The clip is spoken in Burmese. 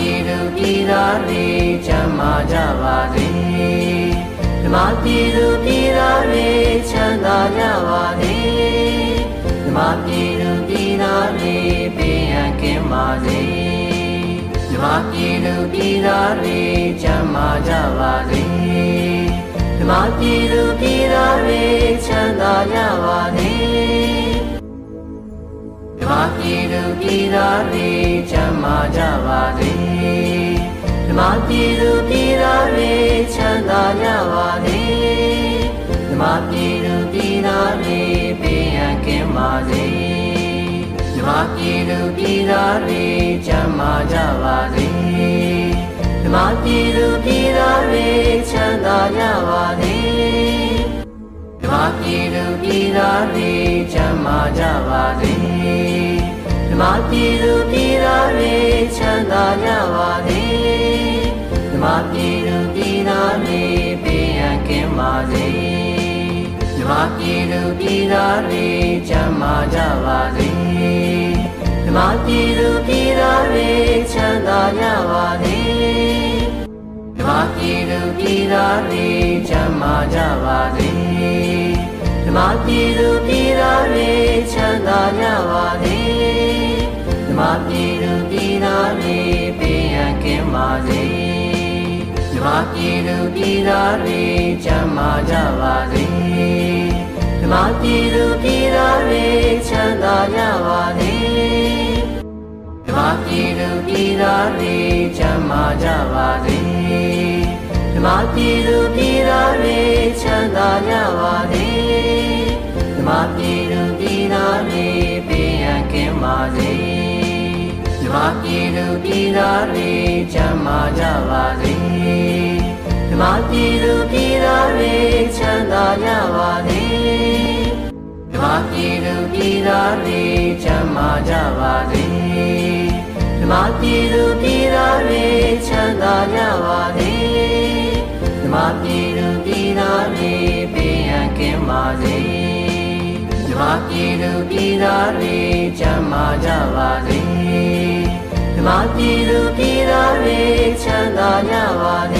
ပြည်သူပြည်သားတွေချမ်းသာကြပါစေဓမ္မပြည်သူပြည်သားတွေချမ်းသာကြပါစေဓမ္မပြည်သူပြည်သားတွေပေးရန်ကင်းပါစေဓမ္မပြည်သူပြည်သားတွေချမ်းသာကြပါစေဓမ္မပြည်သူပြည်သားတွေချမ်းသာကြပါစေဓမ္မပြည်သူပြည်သားတွေချမ်းသာကြပါစေဓ မ္မပြည်သူပြည်သားတွေချမ်းသာကြပါစေဓမ္မပြည်သူပြည်သားတွေပေးရန်ကင်းပါစေဓမ္မပြည်သူပြည်သားတွေချမ်းသာကြပါစေဓမ္မပြည်သူပြည်သားတွေချမ်းသာကြပါစေဓမ္မပြည်သူပြည်သားတွေချမ်းသာကြပါစေဓမ္မပြည်သူပြည် ပြည်သူပြည်သားတွေပေးရန်ကင်းပါစေဓမ္မပြည်သူပြည်သားတွေချမ်းသာကြပါစေဓမ္မပြည်သူပြည်သားတွေချမ်းသာကြပါစေဓမ္မပြည်သူပြည်သားတွေချမ်းသာကြပါစေဓမ္မပြည်သူပြည်သားတွေချမ်းသာကြပါစေဓမ္မပြည်သူပြည်သားတွေပေးရန်ကင်းပါစေဓ မ္မပြည်သူပြည်သားတွေချမ်းသာကြပါစေဓမ္မပြည်သူပြည်သားတွေချမ်းသာကြပါစေဓမ္မပြည်သူပြည်သားတွေချမ်းသာကြပါစေဓမ္မပြည်သူပြည်သားတွေချမ်းသာကြပါစေဓမ္မပြည်သူပြည်သားတွေပေးရန်ကင်းပါစေဓမ္မပြည်သူပြည်သားတွေချမ်းသာကြ သူပြည်သားတွေချမ်းသာကြပါစေဓမ္မပြည်သူပြည်သားတွေချမ်းသာကြပါစေဓမ္မပြည်သူပြည်သားတွေပေးရန်ကင်းပါစေဓမ္မပြည်သူပြည်သားတွေချမ်းသာကြပါစေဓမ္မပြည်သူပြည်သားတွေချမ်းသာကြပါစေ